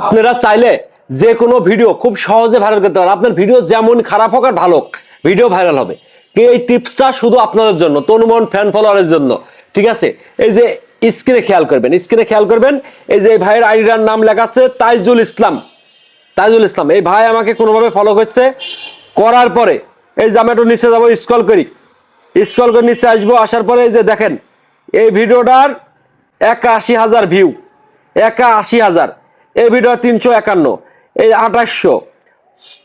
আপনারা চাইলে যে কোনো ভিডিও খুব সহজে ভাইরাল করতে পারেন। আপনার ভিডিও যেমন খারাপ হোক আর ভালো ভিডিও ভাইরাল হবে। এই টিপসটা শুধু আপনাদের জন্য? তনুমন ফ্যান ফলোয়ারের জন্য। ঠিক আছে? এই যে স্ক্রিনে খেয়াল করবেন স্ক্রিনে খেয়াল করবেন। এই যে ভাইয়ের আইডিটার নাম লেখা আছে, তাইজুল ইসলাম। তাইজুল ইসলাম, এই ভাই আমাকে কোনোভাবে ফলো করছে। করার পরে, এই যে আমি একটু নিচে যাব স্ক্রল করি। স্ক্রল করে নিচে আসব, আসার পরে এই যে দেখেন, এই ভিডিওটার একাশি হাজার ভিউ একা আশি হাজার। এই ভিডিও তিনশো একান্ন, এই আঠাশশো,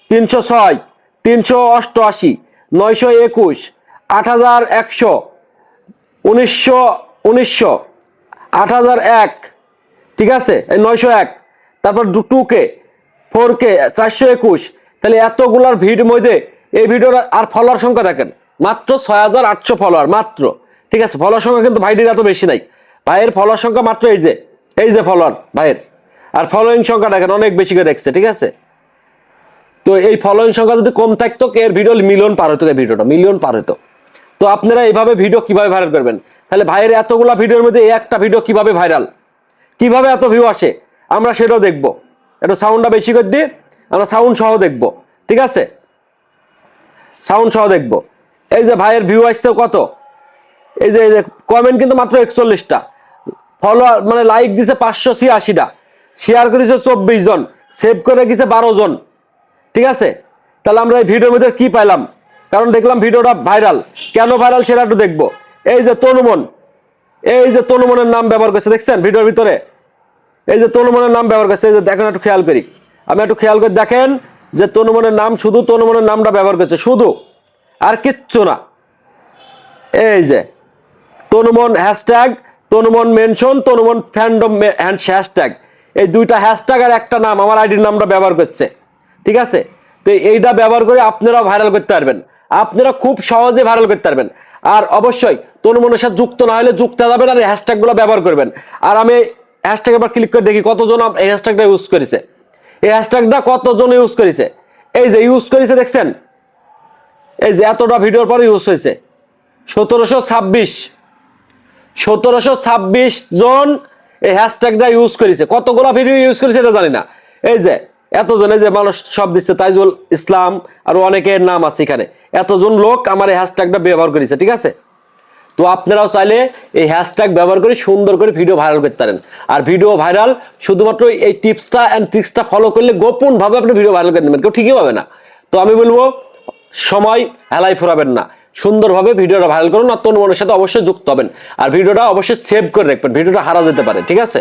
তিনশো ছয়, তিনশো অষ্টআশি, নয়শো একুশ, আট হাজার একশো, উনিশশো উনিশশো, আট হাজার এক, ঠিক আছে? এই নয়শো এক, তারপর টু কে ফোর কে চারশো একুশ, তাহলে এতগুলার ভিড় মধ্যে এই ভিডিওর আর ফলোয়ার সংখ্যা দেখেন। মাত্র ছয় হাজার আটশো ফলোয়ার মাত্র, ঠিক আছে? ফলোয়ার সংখ্যা কিন্তু ভাইটির এত বেশি নাই। ভাইয়ের ফলোয়ার সংখ্যা মাত্র এই যে এই যে ফলোয়ার ভাইয়ের। আর ফলোয়িং সংখ্যা দেখেন অনেক বেশি করে দেখছে, ঠিক আছে? তো এই ফলোয়িং সংখ্যা যদি কম থাকতো এর ভিডিও মিলিয়ন পার হতো ভিডিওটা মিলিয়ন পার হতো। তো আপনারা এইভাবে ভিডিও কীভাবে ভাইরাল করবেন? তাহলে ভাইয়ের এতগুলা ভিডিওর মধ্যে একটা ভিডিও কীভাবে ভাইরাল কীভাবে এত ভিউ আসে? আমরা সেটাও দেখব। একটু সাউন্ডটা বেশি করে দিয়ে আমরা সাউন্ড সহ দেখব, ঠিক আছে? সাউন্ড সহ দেখব। এই যে ভাইয়ের ভিউ আসছে কত? এই যে কমেন্ট কিন্তু মাত্র একচল্লিশটা। ফলোয়ার মানে লাইক দিছে পাঁচশো ছিয়াশিটা। শেয়ার করেছে চব্বিশ জন সেভ করে গেছে বারো জন। ঠিক আছে? তাহলে আমরা এই ভিডিওর মধ্যে কি পাইলাম? কারণ দেখলাম ভিডিওটা ভাইরাল কেন ভাইরাল সেটা একটু দেখব। এই যে তনুমন, এই যে তনুমনের নাম ব্যবহার করছে, দেখছেন ভিডিওর ভিতরে? এই যে তনুমনের নাম ব্যবহার করছে, এই যে দেখেন একটু খেয়াল করি। আমি একটু খেয়াল করে দেখেন যে তনুমনের নাম শুধু তনুমনের নামটা ব্যবহার করছে, শুধু। আর কিচ্ছু না। এই যে Tanuman hashtag Tanuman mention Tanuman fandom hashtag এই দুইটা হ্যাশট্যাগ আর একটা নাম, আমার আইডির নামটা ব্যবহার করছে। ঠিক আছে? তো এইটা ব্যবহার করে আপনারা ভাইরাল করতে পারবেন। আপনারা খুব সহজে ভাইরাল করতে পারবেন। আর অবশ্যই তনুমনের সাথে যুক্ত না হলে যুক্ত যাবেন আর হ্যাশট্যাগুলো ব্যবহার করবেন। আর আমি হ্যাশট্যাগ এবার ক্লিক করে দেখি কতজন এই হ্যাশট্যাগটা ইউজ করেছে। এই হ্যাশট্যাগটা কতজন ইউজ করেছে? এই যে ইউজ করেছে দেখছেন? এই যে এতটা ভিডিওর পরে ইউজ হয়েছে। সতেরোশো ছাব্বিশ। সতেরোশো ছাব্বিশ জন এই হ্যাশট্যাগটা ইউজ করেছে। কতগুলো ভিডিও ইউজ করেছে এটা জানি না। এই যে, এতজনে যে মানুষ সব দিচ্ছে, তাইজুল ইসলাম আর অনেকের নাম আছে এখানে। এতজন লোক আমার এই হ্যাশট্যাগটা ব্যবহার করেছে, ঠিক আছে? তো আপনারাও চাইলে এই হ্যাশট্যাগ ব্যবহার করে সুন্দর করে ভিডিও ভাইরাল করতে পারেন। আর ভিডিও ভাইরাল শুধুমাত্র এই টিপসটা অ্যান্ড ট্রিক্সটা ফলো করলে গোপনভাবে আপনি ভিডিও ভাইরাল করে নেবেন কেউ ঠিকই পাবে না। তো আমি বলব, সময় হেলাই ফোরাবেন না। সুন্দরভাবে ভিডিওটা ভাইরাল করুন আর তনুমনের সাথে অবশ্যই যুক্ত হবেন। আর ভিডিওটা অবশ্যই সেভ করে রাখবেন। ভিডিওটা হারা যেতে পারে, ঠিক আছে?